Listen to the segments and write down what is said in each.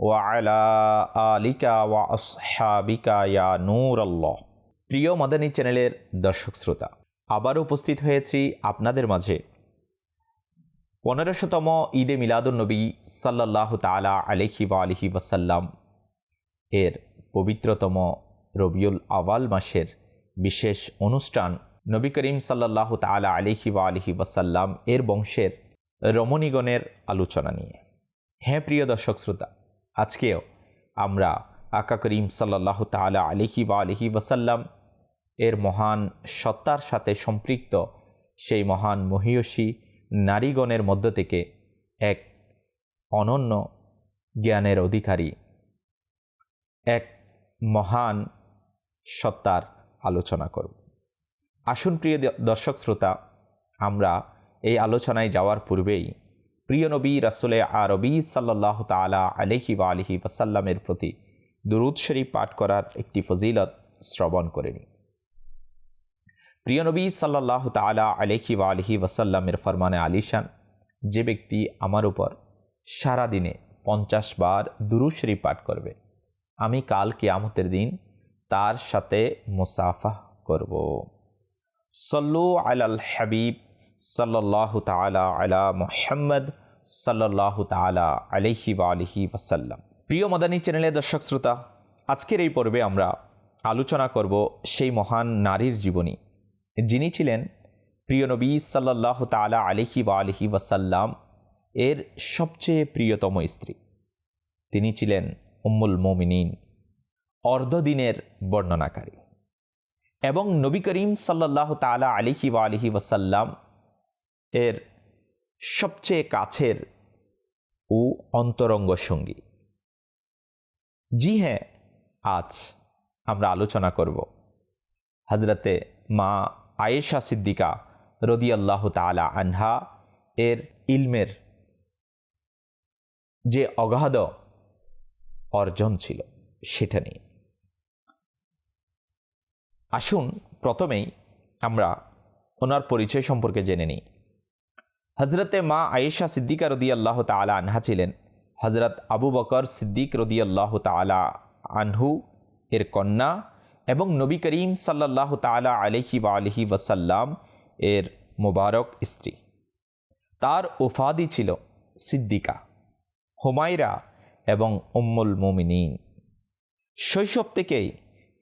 আলা আলিকা ওয়া নূর আল্লাহ প্রিয় মাদানী চ্যানেলের দর্শক শ্রোতা আবার উপস্থিত হয়েছি আপনাদের মাঝে। পনেরোশোতম ঈদে মিলাদুন্নবী সাল্লাহ তালা আলহি বা আলহি ওয়াসাল্লাম এর পবিত্রতম রবিউল আওয়াল মাসের বিশেষ অনুষ্ঠান নবী করিম সাল্লাহ তালা আলহি বা আলহি ওয়াসাল্লাম এর বংশের রমণীগণের আলোচনা নিয়ে। হ্যাঁ প্রিয় দর্শক শ্রোতা আজকেও আমরা আকা করিম সাল্লাহ তালা আলহি বা আলহি ওয়াসাল্লাম এর মহান সত্তার সাথে সম্পৃক্ত সেই মহান মহিয়সী নারীগণের মধ্য থেকে এক অনন্য জ্ঞানের অধিকারী, এক মহান সত্তার আলোচনা করব। আসুন প্রিয় দর্শক শ্রোতা, আমরা এই আলোচনায় যাওয়ার পূর্বেই প্রিয় নবী রাসুলে আরবি সাল্লাহ তালা আলহি বা আলহি ওয়াসাল্লামের প্রতি দুরুদ শরীফ পাঠ করার একটি ফজিলত শ্রবণ করে নিই প্রিয় নবী সাল্লাহ তালা আলহি বা আলহি ওয়াসাল্লামের ফরমানে আলিশান যে ব্যক্তি আমার উপর সারা দিনে পঞ্চাশ বার দুরুদ শরীফ পাঠ করবে, আমি কাল কিয়ামতের দিন তার সাথে মুসাফা করব। সল্লু আলাল হাবিব সাল্লাহ তালা আলা মোহাম্মদ সাল্লাহ তালা আলহি বা আলহি ওয়াসাল্লাম। প্রিয় মদানী চ্যানেলের দর্শক শ্রোতা, আজকের এই পর্বে আমরা আলোচনা করব সেই মহান নারীর জীবনী। যিনি ছিলেন প্রিয় নবী সাল্লাহ তালা আলহি বা আলহি ওয়াসাল্লাম এর সবচেয়ে প্রিয়তম স্ত্রী। তিনি ছিলেন উম্মুল মোমিনিন, অর্ধদিনের বর্ণনাকারী। এবং নবী করিম সাল্লাহ তালা আলিহি বা আলিহি ওয়াসাল্লাম এর সবচেয়ে কাছের ও অন্তরঙ্গ সঙ্গী। জি হ্যাঁ আজ আমরা আলোচনা করব হজরতে মা আয়েশা সিদ্দিকা রদি আল্লাহ তালা আনহা এর ইলমের যে অগাধ অর্জন ছিল সেটা নিয়ে। আসুন প্রথমেই আমরা ওনার পরিচয় সম্পর্কে জেনে নিই। হজরতে মা আয়েশা সিদ্দিকা রদি আল্লাহ তালা আনহা ছিলেন। হজরত আবু বকর সিদ্দিক রদি আল্লাহ তালা আনহু এর কন্যা এবং নবী করিম সাল্লাহ তালা আলহি বা আলহি ওয়াসাল্লাম এর মোবারক স্ত্রী। তার ওফাদি ছিল সিদ্দিকা, হুমায়রা এবং উম্মুল মোমিনিন। শৈশব থেকেই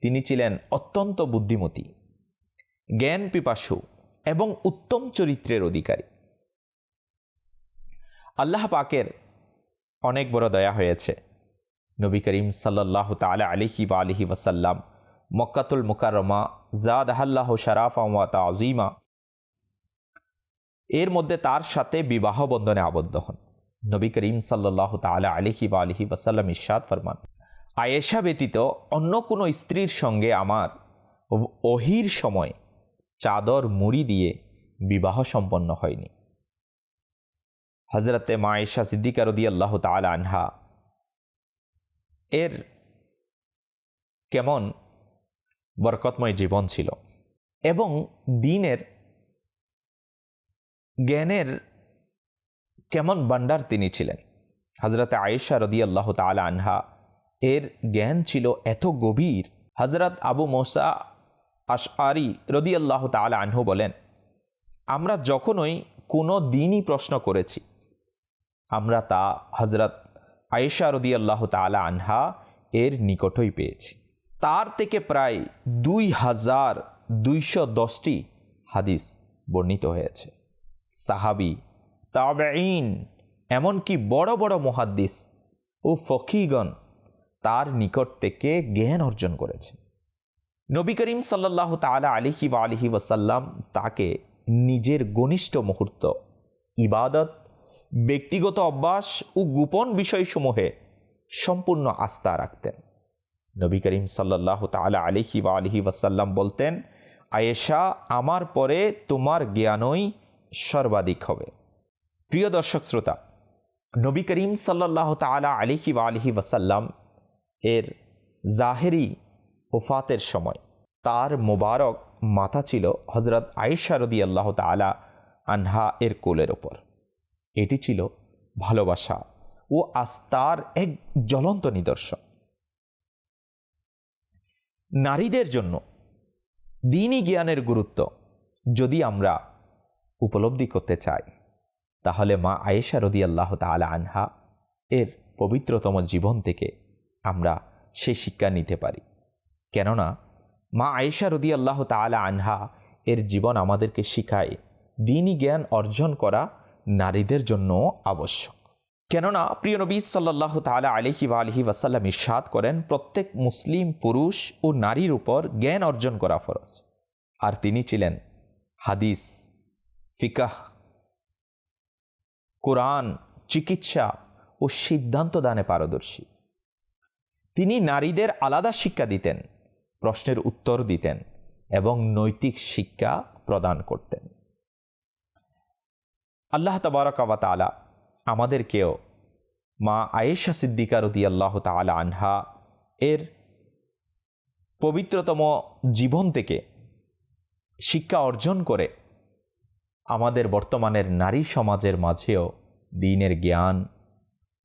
তিনি ছিলেন অত্যন্ত বুদ্ধিমতী, জ্ঞান পিপাসু এবং উত্তম চরিত্রের অধিকারী। আল্লাহ পাকের অনেক বড় দয়া হয়েছে। নবী করিম সাল্লাহ তালা আলিহি বা আলিহি ওয়াসাল্লাম মক্কাতুল মুকারমা জাদ আল্লাহ শারাফা আজিমা এর মধ্যে তার সাথে বিবাহ বন্ধনে আবদ্ধ হন। নবী করিম সাল্লাহ তালা আলিহি বা আলিহি ওয়াসাল্লাম ইশাদ ফরমান, আয়েশা ব্যতীত অন্য কোনো স্ত্রীর সঙ্গে আমার অহির সময় চাদর মুড়ি দিয়ে বিবাহ সম্পন্ন হয়নি। হজরতে মায়েশা সিদ্দিকা রদি আল্লাহ তালা আনহা। এর কেমন বরকতময় জীবন ছিল। এবং দিনের জ্ঞানের কেমন বান্ডার তিনি ছিলেন। হজরতে আয়েশা রদি আল্লাহ তালা আনহা, এর জ্ঞান ছিল এত গভীর। হজরত আবু মোসা আশআরি রদি আল্লাহ তালা আনহু বলেন, আমরা যখনই কোনো দিনই প্রশ্ন করেছি আমরা তা হজরত আয়েশা রদি আল্লাহ তালা আনহা এর নিকটই পেয়েছি। তার থেকে প্রায় দুই হাজার দুইশো দশটি হাদিস বর্ণিত হয়েছে। সাহাবি তাবেইন এমনকি বড় বড় মহাদ্দিস ও ফকিগণ তার নিকট থেকে জ্ঞান অর্জন করেছেন নবী করিম সাল্লাহ তালা আলিহি বা আলিহি ওয়াসাল্লাম তাকে নিজের ঘনিষ্ঠ মুহূর্ত, ইবাদত ব্যক্তিগত অভ্যাস ও গোপন বিষয়সমূহে সম্পূর্ণ আস্থা রাখতেন। নবী করিম সাল্লাহ তালা আলিহি বা আলহি ওয়াসাল্লাম বলতেন, আয়েশা, আমার পরে তোমার জ্ঞানই সর্বাধিক হবে। প্রিয় দর্শক শ্রোতা, নবী করিম সাল্লাহ তালা আলিহি বা আলহি ওয়াসাল্লাম এর জাহেরি ওফাতের সময় তার মোবারক মাথা ছিল হজরত আয়েশা রদি আল্লাহ তালা আনহা এর কোলের ওপর। এটি ছিল ভালোবাসা ও আস্থার এক জ্বলন্ত নিদর্শন। নারীদের জন্য দিনই জ্ঞানের গুরুত্ব যদি আমরা উপলব্ধি করতে চাই, তাহলে মা আয়েশা রদি আল্লাহ তালা আনহা এর পবিত্রতম জীবন থেকে আমরা সে শিক্ষা নিতে পারি। কেননা মা আয়েশা রদি আল্লাহ তালা আনহা এর জীবন আমাদেরকে শিখায় দিনই জ্ঞান অর্জন করা নারীদের জন্য আবশ্যক। কেননা প্রিয় নবী সাল্লাহ তালা আলহি বা আলহি ওয়াসাল্লাম ইরশাদ করেন, প্রত্যেক মুসলিম পুরুষ ও নারীর উপর জ্ঞান অর্জন করা ফরজ। আর তিনি ছিলেন হাদিস, ফিকাহ, কোরআন, চিকিৎসা ও সিদ্ধান্ত দানে পারদর্শী। তিনি নারীদের আলাদা শিক্ষা দিতেন, প্রশ্নের উত্তর দিতেন এবং নৈতিক শিক্ষা প্রদান করতেন। আল্লাহ তবরকালা আমাদেরকেও মা আয়েশা সিদ্দিকা রদি আল্লাহ তালা আনহা এর পবিত্রতম জীবন থেকে শিক্ষা অর্জন করে আমাদের বর্তমানের নারী সমাজের মাঝেও দিনের জ্ঞান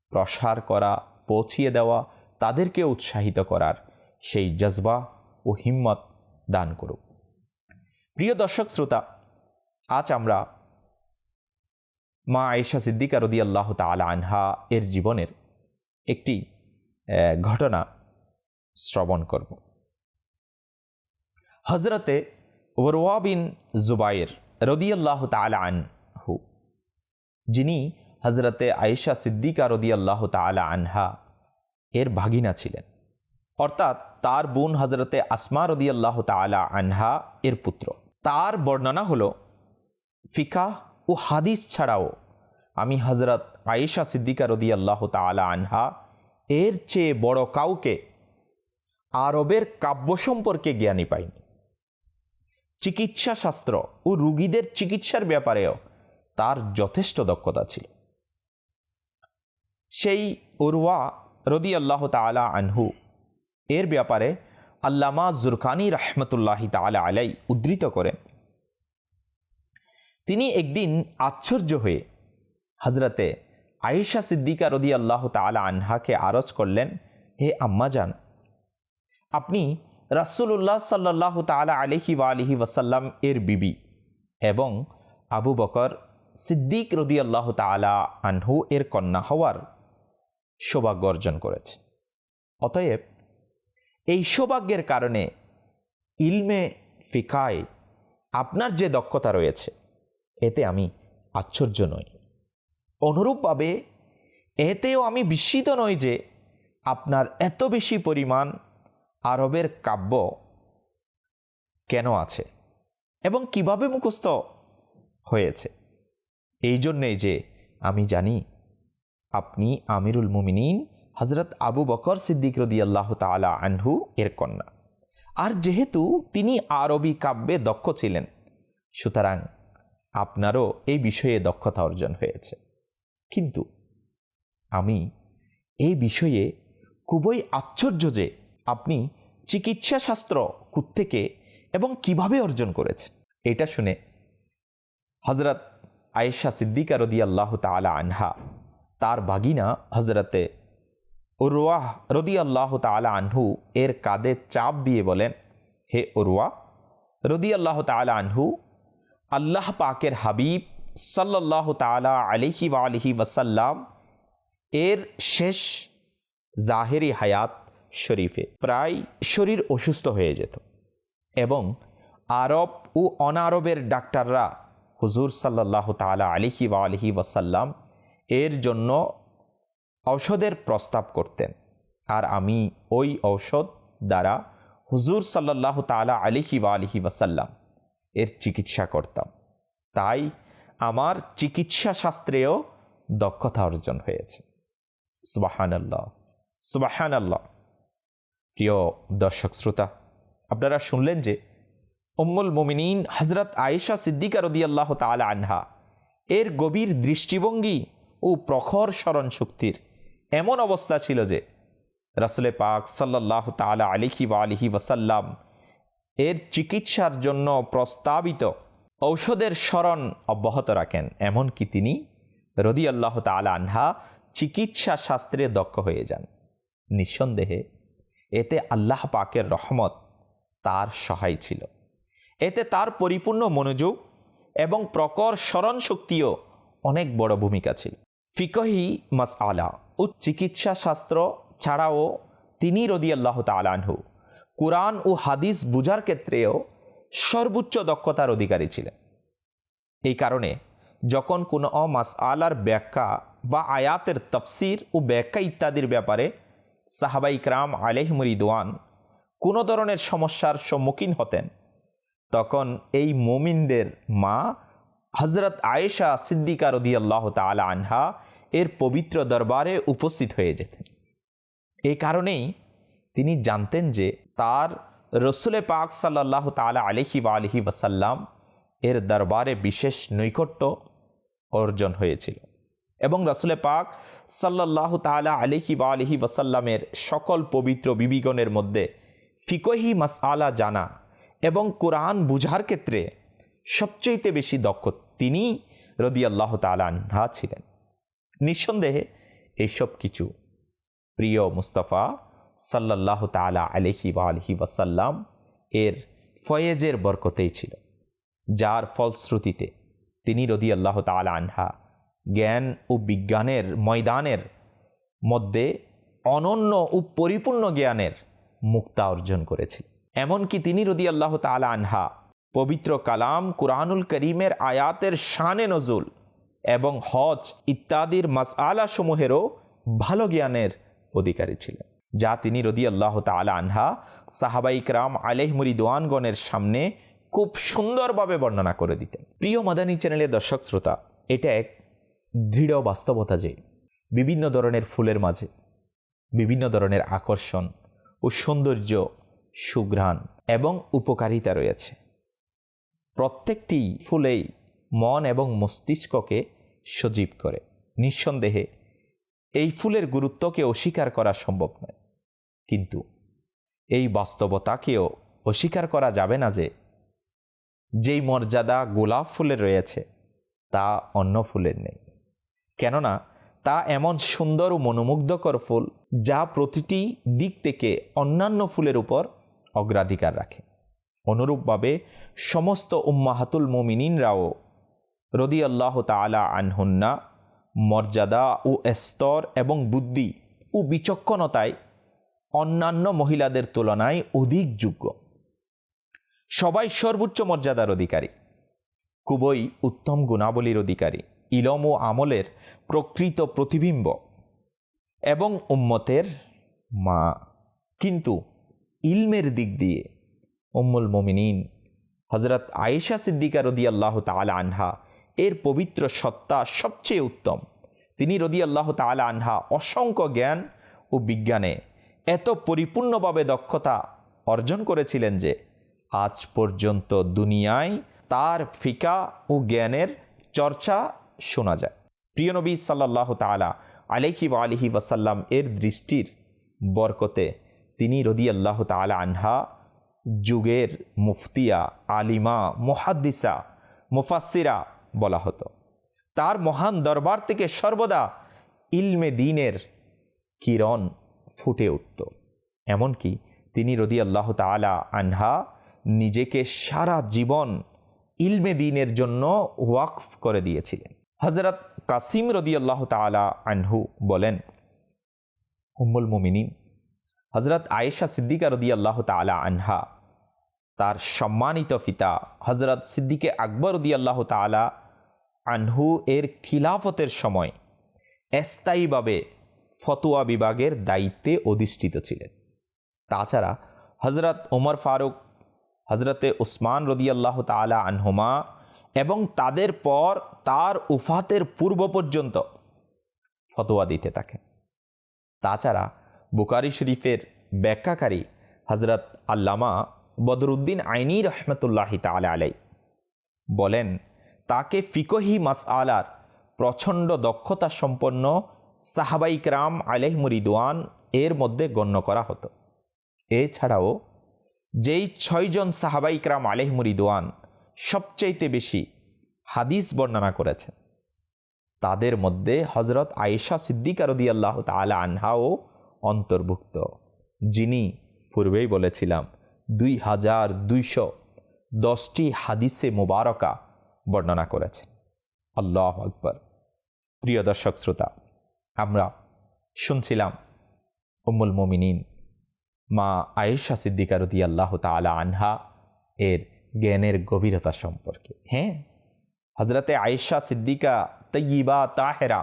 প্রসার করা, পৌঁছিয়ে দেওয়া, তাদেরকে উৎসাহিত করার সেই জজবা ও হিম্মত দান করুক। প্রিয় দর্শক, শ্রোতা, আজ আমরা মা আয়েশা সিদ্দিকা রদি আল্লাহ তালা আনহা এর জীবনের একটি ঘটনা শ্রবণ করব। হজরতে ওরওয়া বিন জুবাইর আল্লাহ তালা আনহু, যিনি হজরতে আয়েশা সিদ্দিকা রদি আল্লাহ তালা আনহা এর ভাগিনা ছিলেন। অর্থাৎ তার বোন হজরতে আসমা রদি আল্লাহ তালা আনহা এর পুত্র। তার বর্ণনা হল ফিকা ও হাদিস ছাড়াও আমি হজরত আয়েশা সিদ্দিকা রদি আল্লাহ তালা আনহা, এর চেয়ে বড় কাউকে আরবের কাব্য সম্পর্কে জ্ঞানী পাইনি। চিকিৎসা শাস্ত্র ও রুগীদের চিকিৎসার ব্যাপারেও তার যথেষ্ট দক্ষতা ছিল। সেই উরওয়া রদি আল্লাহ তালা আনহু, এর ব্যাপারে আল্লামা জুরকানি রহমতুল্লাহি তালা আলাই উদ্ধৃত করেন তিনি একদিন আশ্চর্য হয়ে হজরতে আয়েশা সিদ্দিকা রদি আল্লাহ তালা আনহাকে আরজ করলেন, হে আম্মা যান আপনি রাসুল্লাহ সাল্লাহ তালা আলহি ওয়া আলহি ওয়াসাল্লাম এর বিবি এবং আবু বকর সিদ্দিক রদি আল্লাহ তালা আনহু এর কন্যা হওয়ার সৌভাগ্য অর্জন করেছে। অতএব এই সৌভাগ্যের কারণে ইলমে ফিকায় আপনার যে দক্ষতা রয়েছে এতে আমি আশ্চর্য নই। অনুরূপভাবে এতেও আমি বিস্মিত নই যে আপনার এত বেশি পরিমাণ আরবের কাব্য কেন আছে এবং কীভাবে মুখস্থ হয়েছে। এই জন্যেই যে আমি জানি, আপনি আমিরুল মুমিনিন হজরত আবু বকর সিদ্দিক রদি আল্লাহ তালা আনহু এর কন্যা। আর যেহেতু তিনি আরবি কাব্যে দক্ষ ছিলেন, সুতরাং আপনারও এই বিষয়ে দক্ষতা অর্জন হয়েছে। কিন্তু আমি এই বিষয়ে খুবই আশ্চর্য যে আপনি চিকিৎসা শাস্ত্র থেকে এবং কীভাবে অর্জন করেছেন। এটা শুনে হজরত আয়েশা সিদ্দিকা রদি আল্লাহ তালা আনহা, তার বাগিনা হজরতে ওরওয়াহ রদি আল্লাহ তালা আনহু এর কাঁধে চাপ দিয়ে বলেন, হে ওরওয়া রদি আল্লাহ তালা আনহু আল্লাহ পাকের হাবিব সাল্লাহ তালা আলিহি বা আলিহি ওয়াসাল্লাম এর শেষ জাহেরি হায়াত শরীফে প্রায় শরীর অসুস্থ হয়ে যেত এবং আরব ও অনারবের ডাক্তাররা হুজুর সাল্লাহ তালা আলিহি বা আলিহি ওয়াসাল্লাম এর জন্য ঔষধের প্রস্তাব করতেন। আর আমি ওই ঔষধ দ্বারা হুজুর সাল্লাহ তালা আলিহি বা আলিহি ওয়াসাল্লাম এর চিকিৎসা করতাম। তাই আমার চিকিৎসা শাস্ত্রেও দক্ষতা অর্জন হয়েছে। সুবাহান আল্লাহ সুবাহান আল্লাহ প্রিয় দর্শক শ্রোতা, আপনারা শুনলেন যে উম্মুল মোমিনিন হজরত আয়েশা সিদ্দিকা রদি আল্লাহ তালা আনহা এর গভীর দৃষ্টিভঙ্গি ও প্রখর স্মরণ শক্তির এমন অবস্থা ছিল যে রাসুলে পাক সাল্লাহ তালা আলিহি বা আলিহি ওয়াসাল্লাম এর চিকিৎসার জন্য প্রস্তাবিত ঔষধের স্মরণ অব্যাহত রাখেন, এমনকি তিনি রদি আল্লাহ তালা আনহা চিকিৎসা শাস্ত্রে দক্ষ হয়ে যান। নিঃসন্দেহে, এতে আল্লাহ পাকের রহমত তার সহায় ছিল। এতে তার পরিপূর্ণ মনোযোগ এবং প্রকর স্মরণ শক্তিও অনেক বড় ভূমিকা ছিল। ফিকহি মাস আলা ও চিকিৎসা শাস্ত্র ছাড়াও তিনি রদি আল্লাহ তালানহু কোরআন ও হাদিস বুঝার ক্ষেত্রেও সর্বোচ্চ দক্ষতার অধিকারী ছিলেন। এই কারণে যখন কোনো মাস আলার ব্যাখ্যা বা আয়াতের তফসির ও ব্যাখ্যা ইত্যাদির ব্যাপারে সাহাবাই ক্রাম আলেহমরিদওয়ান কোনো ধরনের সমস্যার সম্মুখীন হতেন, তখন এই মোমিনদের মা হজরত আয়েশা সিদ্দিকা রদি আল্লাহ তালা আনহা এর পবিত্র দরবারে উপস্থিত হয়ে যেতেন। এই কারণেই তিনি জানতেন যে তার রসুলে পাক সাল্লাহ তালা আলহি বা আলহি ওয়াসাল্লাম এর দরবারে বিশেষ নৈকট্য অর্জন হয়েছিল। এবং রসুলে পাক সাল্লাহ তালা আলহি বা আলহি ওয়াসাল্লামের সকল পবিত্র বিবিগণের মধ্যে ফিকহি মাসআলা জানা এবং কোরআন বুঝার ক্ষেত্রে সবচেয়ে বেশি দক্ষ তিনি রদি আল্লাহ তালাহা ছিলেন। নিঃসন্দেহে এইসব কিছু প্রিয় মুস্তফা সাল্লাহ তালা আলহি বা আলহি ওয়াসাল্লাম এর ফয়েজের বরকতেই ছিল, যার ফলশ্রুতিতে তিনি রদি আল্লাহ তালা আনহা জ্ঞান ও বিজ্ঞানের ময়দানের মধ্যে অনন্য ও পরিপূর্ণ জ্ঞানের মুক্তা অর্জন করেছিল এমনকি তিনি রদি আল্লাহ তালা আনহা পবিত্র কালাম কুরআনুল করিমের আয়াতের শানে নজুল এবং হজ ইত্যাদির মাসআলা সমূহেরও ভালো জ্ঞানের অধিকারী ছিলেন। যা তিনি রদি আল্লাহ তালা আনহা সাহাবাইকরাম আলেহ মুরিদওয়ানগণের সামনে খুব সুন্দরভাবে বর্ণনা করে দিতেন। প্রিয় মাদানী চ্যানেলের দর্শক শ্রোতা, এটা এক দৃঢ় বাস্তবতা যে, বিভিন্ন ধরনের ফুলের মাঝে, বিভিন্ন ধরনের আকর্ষণ ও সৌন্দর্য, সুঘ্রাণ এবং উপকারিতা রয়েছে। প্রত্যেকটি ফুলেই মন এবং মস্তিষ্ককে সজীব করে। নিঃসন্দেহে, এই ফুলের গুরুত্বকে অস্বীকার করা সম্ভব নয়। কিন্তু এই বাস্তবতাকেও অস্বীকার করা যাবে না যে যেই মর্যাদা গোলাপ ফুলের রয়েছে, তা অন্য ফুলের নেই। কেননা তা এমন সুন্দর ও মনোমুগ্ধকর ফুল যা প্রতিটি দিক থেকে অন্যান্য ফুলের উপর অগ্রাধিকার রাখে। অনুরূপভাবে সমস্ত উম্মাহাতুল মোমিনিনরাও রদি আল্লাহ তালা আনহুন্না মর্যাদা ও স্তর এবং বুদ্ধি ও বিচক্ষণতায় অন্যান্য মহিলাদের তুলনায় অধিক যোগ্য। সবাই সর্বোচ্চ মর্যাদার অধিকারী। খুবই উত্তম গুণাবলীর অধিকারী। ইলম ও আমলের প্রকৃত প্রতিবিম্ব। এবং উম্মতের মা। কিন্তু ইলমের দিক দিয়ে উম্মুল মোমিনিন হজরত আয়েশা সিদ্দিকা রদি আল্লাহ তালা আনহা এর পবিত্র সত্তা সবচেয়ে উত্তম। তিনি রদি আল্লাহ তালা আনহা অসংখ্য জ্ঞান ও বিজ্ঞানে এত পরিপূর্ণভাবে দক্ষতা অর্জন করেছিলেন যে আজ পর্যন্ত দুনিয়ায় তার ফিকা ও জ্ঞানের চর্চা শোনা যায়। প্রিয় নবী সাল্লাহ তালা আলহি বা আলহি ওয়াসাল্লাম এর দৃষ্টির বরকতে তিনি রদি আল্লাহ তালা আনহা, যুগের মুফতিয়া, আলিমা, মোহাদ্দিসা মুফাসিরা বলা হতো। তার মহান দরবার থেকে সর্বদা ইলমে দিনের কিরণ ফুটে উঠত। এমনকি তিনি রদি আল্লাহ তালা আনহা নিজেকে সারা জীবন ইলমে দিনের জন্য ওয়াকফ করে দিয়েছিলেন। হজরত কাসিম রদি আল্লাহ তালা আনহু বলেন, উম্মুল মুমিনিন হজরত আয়েশা সিদ্দিকা রদি আল্লাহ তালা আনহা, তার সম্মানিত পিতা হজরত সিদ্দিকে আকবর উদি আল্লাহ তালা আনহু এর খিলাফতের সময় স্থায়ীভাবে ফতোয়া বিভাগের দায়িত্বে অধিষ্ঠিত ছিলেন। তাছাড়া হজরত ওমর ফারুক হজরতে উসমান রদিয়াল্লাহ তালা আনহুমা এবং তাদের পর তার উফাতের পূর্ব পর্যন্ত ফতোয়া দিতে থাকেন। তাছাড়া বুকারি শরীফের ব্যাখ্যাকারী হজরত আল্লামা বদরুদ্দিন আইনি রহমতুল্লাহ তালা আলাই বলেন, তাকে ফিকহি মাস আলার প্রচণ্ড দক্ষতা সম্পন্ন সাহাবাইকরাম আলহমুরিদওয়ান এর মধ্যে গণ্য করা হতো। এছাড়াও, যেই ছয়জন সাহাবাইকরাম আলহমুরিদওয়ান সবচাইতে বেশি হাদিস বর্ণনা করেছেন, তাদের মধ্যে হজরত আয়েশা সিদ্দিকা আল্লাহ তালা আনহাও অন্তর্ভুক্ত, যিনি পূর্বেই বলেছিলাম দুই হাজার দুইশো দশটি হাদিসে মোবারকা বর্ণনা করেছেন। আল্লাহ আকবর। প্রিয় দর্শক, শ্রোতা আমরা শুনছিলাম উম্মুল মমিনিন, মা আয়েশা সিদ্দিকা রদি আল্লাহ তালা আনহা এর জ্ঞানের গভীরতা সম্পর্কে। হ্যাঁ হজরতে আয়েশা সিদ্দিকা তৈবা তাহেরা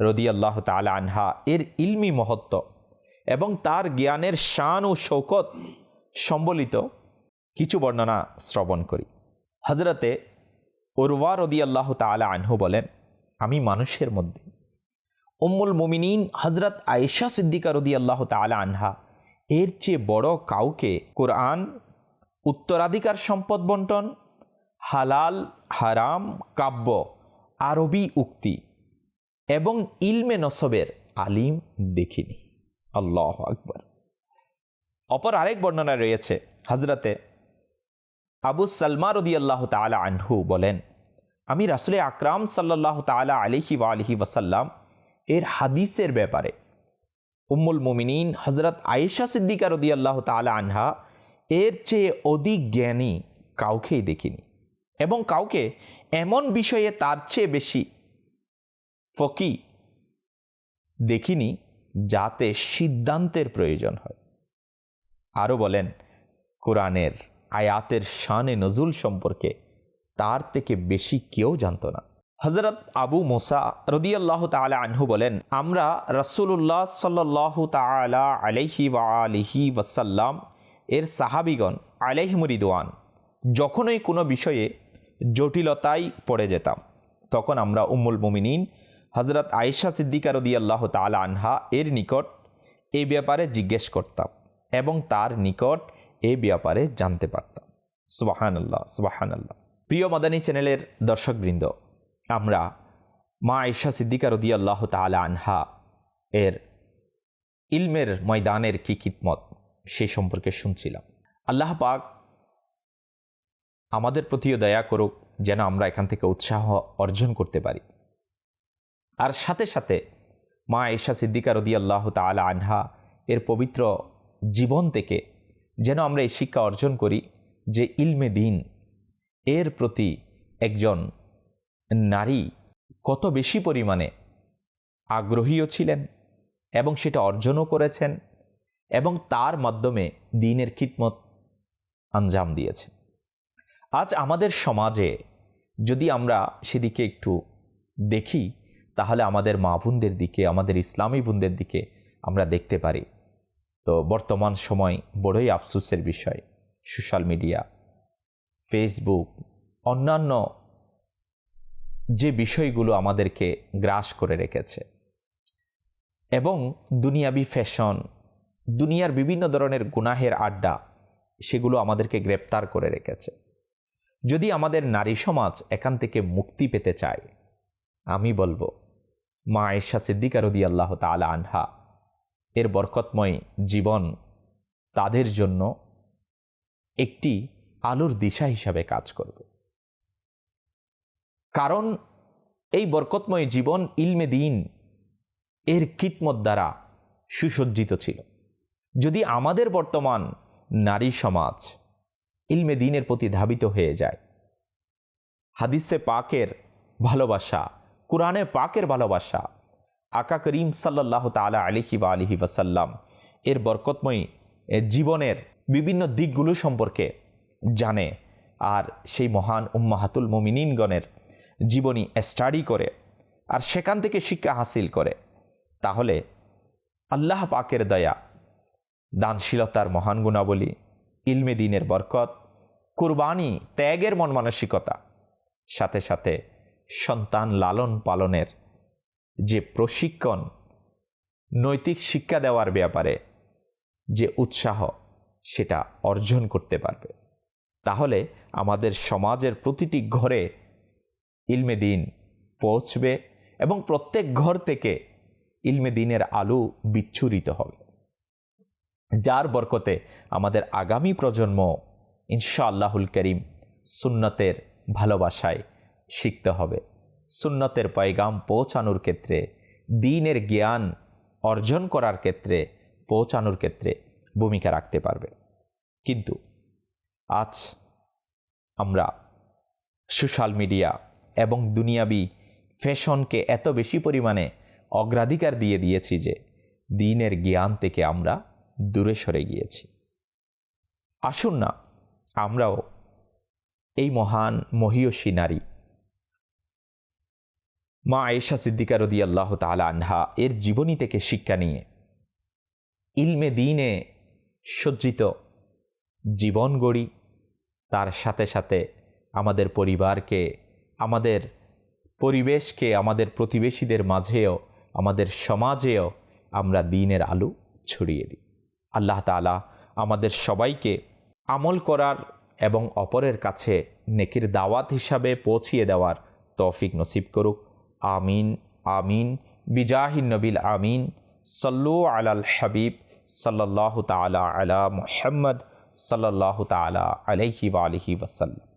রদি আল্লাহ তালা আনহা এর ইলমি মহত্ব এবং তার জ্ঞানের শান ও শৌকত সম্বলিত কিছু বর্ণনা শ্রবণ করি। হজরতে ওরওয়া রদি আল্লাহ তালা আনহু বলেন, আমি মানুষের মধ্যে উম্মুল মোমিনিন হজরত আয়েশা সিদ্দিকা রদি আল্লাহ তালা আনহা। এর চেয়ে বড় কাউকে কোরআন, উত্তরাধিকার সম্পদ বন্টন, হালাল, হারাম, কাব্য, আরবি উক্তি এবং ইলমে নসবের আলিম দেখিনি। আল্লাহ আকবর। অপর আরেক বর্ণনা রয়েছে হজরতে আবু সালমা রদি আল্লাহ তালা আনহু বলেন, আমি রাসুলে আকরাম সাল্লাহ তালা আলিহি ওয়া আলহি ওয়াসাল্লাম এর হাদিসের ব্যাপারে। উম্মুল মুমিনিন হজরত আয়েশা সিদ্দিকা রদি আল্লাহ তালা আনহা এর চেয়ে অধিক জ্ঞানী কাউকেই দেখিনি এবং কাউকে এমন বিষয়ে তার চেয়ে বেশি ফকি দেখিনি যাতে সিদ্ধান্তের প্রয়োজন হয়। আরও বলেন, কোরআনের আয়াতের শানে নজুল সম্পর্কে তার থেকে বেশি কেউ জানত না। হজরত আবু মোসা রদিয়াল্লাহ তালা আনহু বলেন, আমরা রসুল্লাহ সাল্লাহ তালা আলহি আলিহি ওয়াসাল্লাম, এর সাহাবিগণ আলহিমুরিদওয়ান যখনই কোনো বিষয়ে জটিলতায় পড়ে যেতাম, তখন আমরা উম্মুল মুমিনিন হজরত আয়েশা সিদ্দিকা রদিয়াল্লাহ তালা আনহা এর নিকট এ ব্যাপারে জিজ্ঞেস করতাম এবং তার নিকট এ ব্যাপারে জানতে পারতাম। সুবাহান আল্লাহ সুবাহান আল্লাহ প্রিয় মাদানী চ্যানেলের দর্শকবৃন্দ আমরা মা আয়েশা সিদ্দিকা রদি আল্লাহ তালা আনহা এর ইলমের ময়দানের কি কিতমত সে সম্পর্কে শুনছিলাম। আল্লাহ পাক আমাদের প্রতিও দয়া করুক যেন আমরা এখান থেকে উৎসাহ অর্জন করতে পারি। আর সাথে সাথে মা আয়েশা সিদ্দিকা রদি আল্লাহ তালা আনহা এর পবিত্র জীবন থেকে যেন আমরা এই শিক্ষা অর্জন করি যে ইলমে দিন এর প্রতি একজন নারী কত বেশি পরিমাণে আগ্রহীও ছিলেন এবং সেটা অর্জনও করেছেন এবং তার মাধ্যমে দিনের খিদমত আঞ্জাম দিয়েছে আজ আমাদের সমাজে যদি আমরা সেদিকে একটু দেখি, তাহলে আমাদের মা বোনদের দিকে, আমাদের ইসলামী বোনদের দিকে আমরা দেখতে পারি। তো বর্তমান সময় বড়ই আফসোসের বিষয়। সোশ্যাল মিডিয়া, ফেসবুক, অন্যান্য যে বিষয়গুলো আমাদেরকে গ্রাস করে রেখেছে। এবং দুনিয়াবি ফ্যাশন, দুনিয়ার বিভিন্ন ধরনের গুনাহের আড্ডা, সেগুলো আমাদেরকে গ্রেপ্তার করে রেখেছে। যদি আমাদের নারী সমাজ এখান থেকে মুক্তি পেতে চায়, আমি বলব, মা আয়েশা সিদ্দিকা রদি আল্লাহ তালা আনহা, এর বরকতময় জীবন তাদের জন্য একটি আলোর দিশা হিসাবে কাজ করবে। কারণ এই বরকতময় জীবন ইলমে দিন এর কিতমত দ্বারা সুসজ্জিত ছিল। যদি আমাদের বর্তমান নারী সমাজ ইলমে দিনের প্রতি ধাবিত হয়ে যায়, হাদিসে পাকের ভালোবাসা, কোরআনে পাকের ভালোবাসা, আকা করিম সাল্লাহ তালা আলিহি বা আলিহি ওয়াসাল্লাম এর বরকতময়ী জীবনের বিভিন্ন দিকগুলো সম্পর্কে জানে। আর সেই মহান উম্মাহাতুল মমিনিনগণের জীবনী স্টাডি করে আর সেখান থেকে শিক্ষা হাসিল করে। তাহলে আল্লাহ পাকের দয়া, দানশীলতার মহান গুণাবলী, ইলমে দিনের বরকত, কুরবানি, ত্যাগের মন মানসিকতা, সাথে সাথে সন্তান লালন পালনের যে প্রশিক্ষণ, নৈতিক শিক্ষা দেওয়ার ব্যাপারে যে উৎসাহ, সেটা অর্জন করতে পারবে। তাহলে আমাদের সমাজের প্রতিটি ঘরে ইলমে দিন পৌঁছবে এবং প্রত্যেক ঘর থেকে ইলমে দিনের আলো বিচ্ছুরিত হবে। যার বরকতে আমাদের আগামী প্রজন্ম ইনশা আল্লাহুল করিম সুন্নতের ভালোবাসায় শিখতে হবে। সুন্নতের পয়গাম পৌঁছানোর ক্ষেত্রে, দিনের জ্ঞান অর্জন করার ক্ষেত্রে পৌঁছানোর ক্ষেত্রে ভূমিকা রাখতে পারবে। কিন্তু আজ আমরা সোশ্যাল মিডিয়া এবং দুনিয়াবি ফ্যাশনকে এত বেশি পরিমাণে অগ্রাধিকার দিয়ে দিয়েছি যে দিনের জ্ঞান থেকে আমরা দূরে সরে গিয়েছি। আসুন না, আমরাও এই মহান মহিয়সী নারী। মা আয়েশা সিদ্দিকা রদি আল্লাহ তালা আনহা এর জীবনী থেকে শিক্ষা নিয়ে ইলমে দিনে সজ্জিত জীবন গড়ি, তার সাথে সাথে আমাদের পরিবারকে আমাদের পরিবেশকে, আমাদের প্রতিবেশীদের মাঝেও, আমাদের সমাজেও আমরা দিনের আলো ছড়িয়ে দিই। আল্লাহ তালা আমাদের সবাইকে আমল করার এবং অপরের কাছে নেকির দাওয়াত হিসাবে পৌঁছিয়ে দেওয়ার তৌফিক নসিব করুক। আমিন আমিন, বিজাহিন নবিল আমিন। সল্লু আলাল হাবিব সাল্লাহ তালা আলা মুহাম্মদ সাল্লাহ তালা আলহি আলহি ওয়াসাল্লাম।